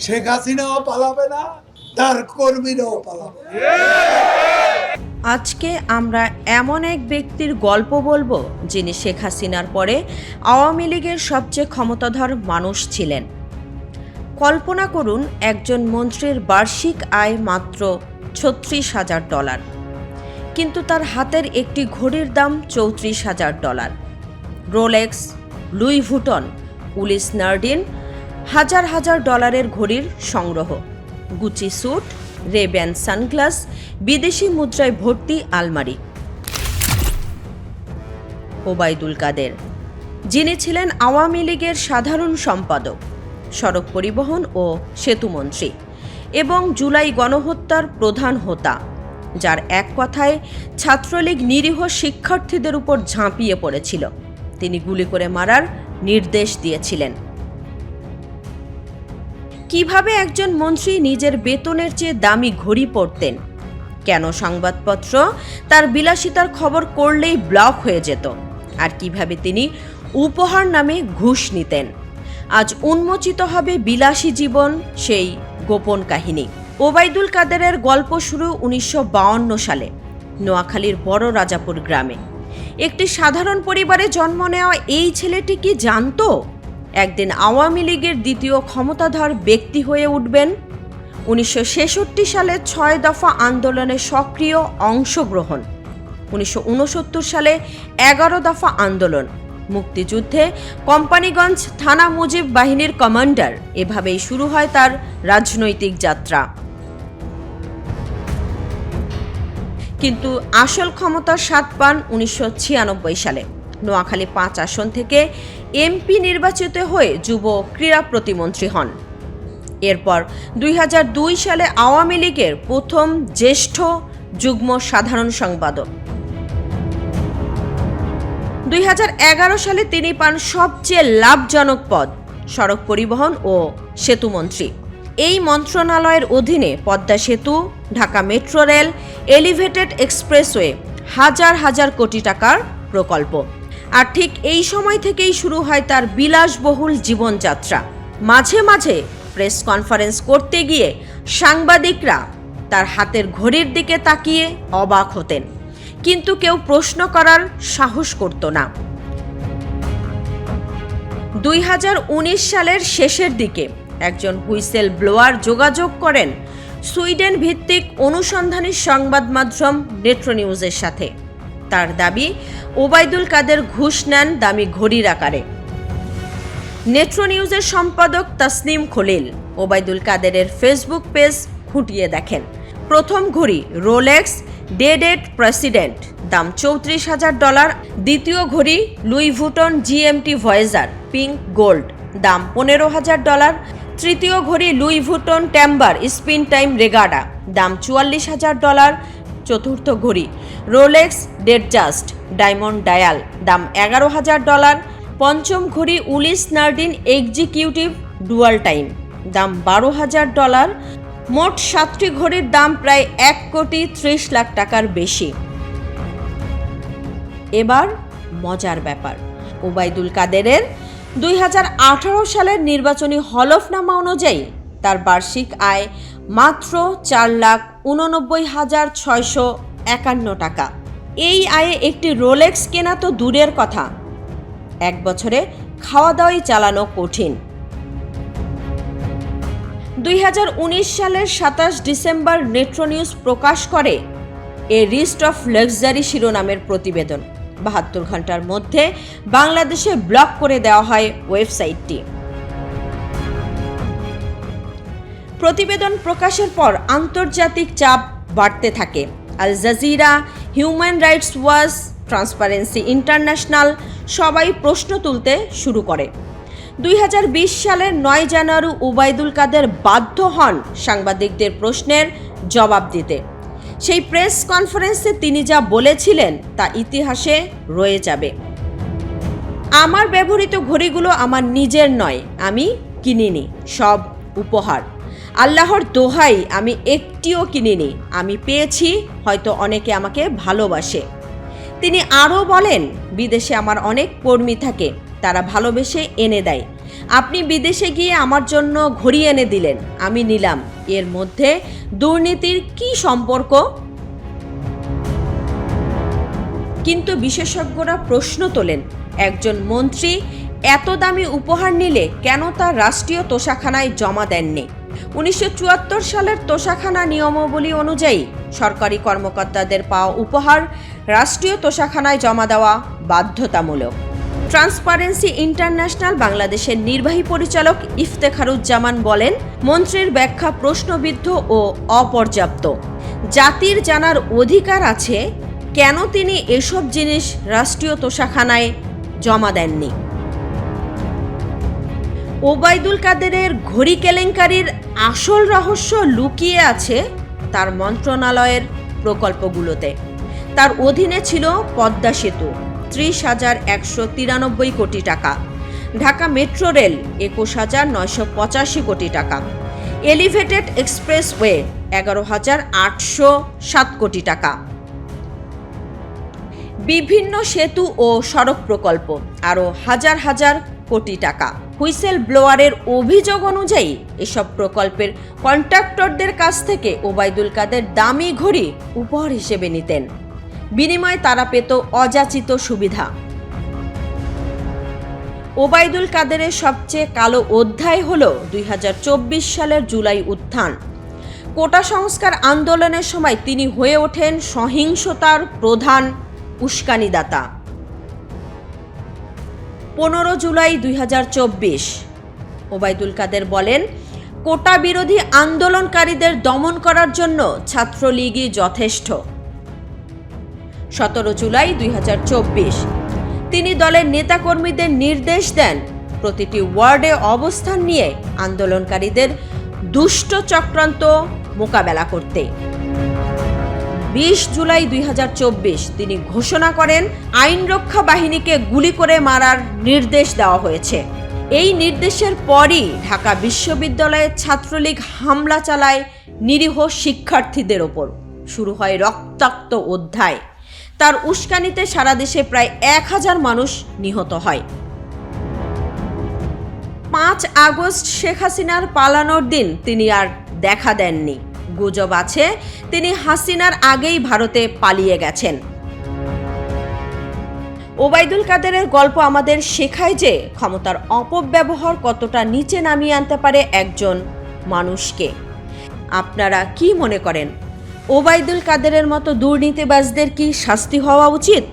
শেখ হাসিনাও পালাবে না, তার কর্মীরাও পালাবে আজকে আমরা এমন এক ব্যক্তির গল্প বলব, যিনি শেখ হাসিনার পরে আওয়ামী লীগের সবচেয়ে ক্ষমতাধর মানুষ ছিলেন। কল্পনা করুন, একজন মন্ত্রীর বার্ষিক আয় মাত্র ছত্রিশ হাজার ডলার। কিন্তু তার হাতের একটি ঘড়ির দাম চৌত্রিশ হাজার dollar. Rolex, Louis Vuitton Ulysse Nardin হাজার হাজার ডলারের ঘড়ির সংগ্রহ। গুচি স্যুট রেব্যান সানগ্লাস, বিদেশি মুদ্রায় ভর্তি আলমারি। ওবায়দুল কাদের। যিনি ছিলেন আওয়ামী লীগের সাধারণ সম্পাদক, সড়ক পরিবহন ও সেতুমন্ত্রী এবং জুলাই গণহত্যার প্রধান হোতা, যার এক কথায় ছাত্রলীগ নিরীহ শিক্ষার্থীদের উপর ঝাঁপিয়ে পড়েছিল। তিনি গুলি করে মারার নির্দেশ দিয়েছিলেন। কীভাবে একজন মন্ত্রী নিজের বেতনের চেয়ে দামি ঘড়ি পরতেন? কেন সংবাদপত্র তার বিলাসিতার খবর করলেই ব্লক হয়ে যেত? আর কীভাবে তিনি উপহার নামে ঘুষ নিতেন? আজ উন্মোচিত হবে বিলাসী জীবন, সেই গোপন কাহিনী। ওবায়দুল কাদেরের গল্প শুরু উনিশশো সালে, নোয়াখালীর বড় রাজাপুর গ্রামে। একটি সাধারণ পরিবারে জন্ম নেওয়া এই ছেলেটি কি জানতো? একদিন আওয়ামী লীগের দ্বিতীয় ক্ষমতাধর ব্যক্তি হয়ে উঠবেন। উনিশশো ছেষট্টি সালে ছয় দফা আন্দোলনে সক্রিয় অংশগ্রহণ। উনিশশো উনসত্তর সালে এগারো দফা আন্দোলন। মুক্তিযুদ্ধে কোম্পানিগঞ্জ থানা মুজিব বাহিনীর কমান্ডার। এভাবেই শুরু হয় তার রাজনৈতিক যাত্রা। কিন্তু আসল ক্ষমতার স্বাদ পান উনিশশো ছিয়ানব্বই সালে। নোয়াখালী পাঁচ আসন থেকে এমপি নির্বাচিত হয়ে যুব ক্রীড়া প্রতিমন্ত্রী হন। এরপর দুই হাজার দুই সালে আওয়ামী লীগের প্রথম জ্যেষ্ঠ যুগ্ম সাধারণ সম্পাদক। দুই হাজার এগারো সালে তিনি পান সবচেয়ে লাভজনক পদ, সড়ক পরিবহন ও সেতুমন্ত্রী এই মন্ত্রণালয়ের অধীনে পদ্মা সেতু, Dhaka metro rail, elevated expressway হাজার হাজার কোটি টাকার প্রকল্প। আর ঠিক এই সময় থেকেই শুরু হয় তার বিলাসবহুল জীবনযাত্রা। মাঝে মাঝে প্রেস কনফারেন্স করতে গিয়ে সাংবাদিকরা তার হাতের ঘড়ির দিকে তাকিয়ে অবাক হতেন। কিন্তু কেউ প্রশ্ন করার সাহস করত না। দুই হাজার উনিশ সালের শেষের দিকে একজন হুইসেল ব্লোয়ার যোগাযোগ করেন সুইডেন ভিত্তিক অনুসন্ধানী সংবাদ মাধ্যম নেট্রো নিউজের সাথে। তার দাবি, ওবায়দুল কাদের ঘুষ নেন দামি ঘড়ির আকারে। নেট্রো নিউজের সম্পাদক তাসনিম খলিল ওবায়দুল কাদেরের ফেসবুক পেজ খুঁটিয়ে দেখেন। প্রথম ঘড়ি, রোলেক্স ডেডেড প্রেসিডেন্ট, দাম চৌত্রিশ হাজার ডলার। দ্বিতীয় ঘড়ি, Louis Vuitton GMT Voyager, pink gold, দাম পনেরো হাজার ডলার। তৃতীয় ঘড়ি, Louis Vuitton Tambour spin time regatta, দাম চুয়াল্লিশ হাজার ডলার। চতুর্থ ঘড়ি। Rolex Datejust diamond dial দাম এগারো হাজার ডলার। পঞ্চম ঘড়ি Ulysse Nardin executive dual time দাম বারো হাজার ডলার। মোট সাতটি ঘড়ির দাম প্রায় এক কোটি ত্রিশ লাখ টাকার বেশি। এবার মজার ব্যাপার, ওবায়দুল কাদেরের দুই হাজার আঠারো সালের নির্বাচনী হলফনামা অনুযায়ী তার বার্ষিক আয় মাত্র চার লাখ উননব্বই হাজার ছয়শো একান্ন টাকা। এই আয়ে একটি রোলেক্স কেনা তো দূরের কথা। এক বছরে খাওয়া দাওয়াই চালানো কঠিন। দুই হাজার উনিশ সালের সাতাশ ডিসেম্বর নেট্রো নিউজ প্রকাশ করে এ রিস্ট অফ লাক্সারি শিরোনামের প্রতিবেদন। বাহাত্তর ঘণ্টার মধ্যে বাংলাদেশে ব্লক করে দেওয়া হয় ওয়েবসাইটটি। প্রতিবেদন প্রকাশের পর আন্তর্জাতিক চাপ বাড়তে থাকে। Al Jazeera, Human Rights Watch, Transparency International সবাই প্রশ্ন তুলতে শুরু করে। দুই হাজার বিশ সালের নয় জানুয়ারি উবায়দুল কাদের বাধ্য হন সাংবাদিকদের প্রশ্নের জবাব দিতে। সেই প্রেস কনফারেন্সে তিনি যা বলেছিলেন তা ইতিহাসে রয়ে যাবে। আমার ব্যবহৃত ঘড়িগুলো আমার নিজের নয়, আমি কিনিনি, সব উপহার। আল্লাহর দোহাই আমি একটিও কিনিনি। আমি পেয়েছি, হয়তো অনেকে আমাকে ভালোবাসে। তিনি আরও বলেন, বিদেশে আমার অনেক কর্মী থাকে, তারা ভালোবেসে এনে দেয়। আপনি বিদেশে গিয়ে আমার জন্য ঘড়ি এনে দিলেন, আমি নিলাম। এর মধ্যে দুর্নীতির কি সম্পর্ক? কিন্তু বিশেষজ্ঞরা প্রশ্ন তোলেন, একজন মন্ত্রী এত দামি উপহার নিলে কেন তার রাষ্ট্রীয় তোষাখানায় জমা দেননি? উনিশশো চুয়াত্তর সালের তোষাখানা নিয়মাবলী অনুযায়ী সরকারি কর্মকর্তাদের পাওয়া উপহার, রাষ্ট্রীয় তোষাখানায় জমা দেওয়া বাধ্যতামূলক। ট্রান্সপারেন্সি ইন্টারন্যাশনাল বাংলাদেশের নির্বাহী পরিচালক ইফতেখারুজ্জামান বলেন, মন্ত্রীর ব্যাখ্যা প্রশ্নবিদ্ধ ও অপর্যাপ্ত। জাতির জানার অধিকার আছে, কেন তিনি এসব জিনিস রাষ্ট্রীয় তোষাখানায় জমা দেননি? ওবায়দুল কাদেরের ঘড়ি কেলেঙ্কারির আসল রহস্য লুকিয়ে আছে তার মন্ত্রণালয়ের প্রকল্পগুলোতে। তার অধীনে ছিল পদ্মা সেতু, ত্রিশ হাজার একশো তিরানব্বই কোটি টাকা। ঢাকা মেট্রো রেল, একুশ হাজার নয়শো পঁচাশি কোটি টাকা। এলিভেটেড এক্সপ্রেসওয়ে, এগারো হাজার আটশো সাত কোটি টাকা। বিভিন্ন সেতু ও সড়ক প্রকল্প, আরও হাজার হাজার কোটি টাকা। হুইসেল ব্লোয়ারের অভিযোগ অনুযায়ী এসব প্রকল্পের কন্ট্রাক্টরদের কাছ থেকে ওবায়দুল কাদের দামি ঘড়ি উপহার হিসেবে নিতেন। বিনিময়ে তারা পেত অযাচিত সুবিধা। ওবায়দুল কাদেরের সবচেয়ে কালো অধ্যায় হল দুই হাজার চব্বিশ সালের জুলাই উত্থান। কোটা সংস্কার আন্দোলনের সময় তিনি হয়ে ওঠেন সহিংসতার প্রধান উস্কানিদাতা। পনেরো জুলাই দুই ওবায়দুল কাদের বলেন, কোটা বিরোধী আন্দোলনকারীদের দমন করার জন্য ছাত্রলীগই যথেষ্ট। সতেরো জুলাই দুই তিনি দলের নেতাকর্মীদের নির্দেশ দেন প্রতিটি ওয়ার্ডে অবস্থান নিয়ে আন্দোলনকারীদের দুষ্ট চক্রান্ত মোকাবেলা করতে। বিশ জুলাই দুই তিনি ঘোষণা করেন, আইন রক্ষা বাহিনীকে গুলি করে মারার নির্দেশ দেওয়া হয়েছে। এই নির্দেশের পরই ঢাকা বিশ্ববিদ্যালয়ে ছাত্রলীগ হামলা চালায় নিরীহ শিক্ষার্থীদের ওপর। শুরু হয় রক্তাক্ত অধ্যায়। তার উস্কানিতে সারা দেশে প্রায় এক হাজার মানুষ নিহত হয়। পাঁচ আগস্ট শেখ হাসিনার পালানোর দিন তিনি আর দেখা দেননি। গুজব আছে। তিনি হাসিনার আগেই ভারতে পালিয়ে গেছেন। ওবায়দুল কাদেরের গল্প আমাদের শেখায় যে ক্ষমতার অপব্যবহার কতটা নিচে নামিয়ে আনতে পারে একজন মানুষকে। আপনারা কি মনে করেন? ওবায়দুল কাদেরের মতো দুর্নীতিবাজদের কি শাস্তি হওয়া উচিত?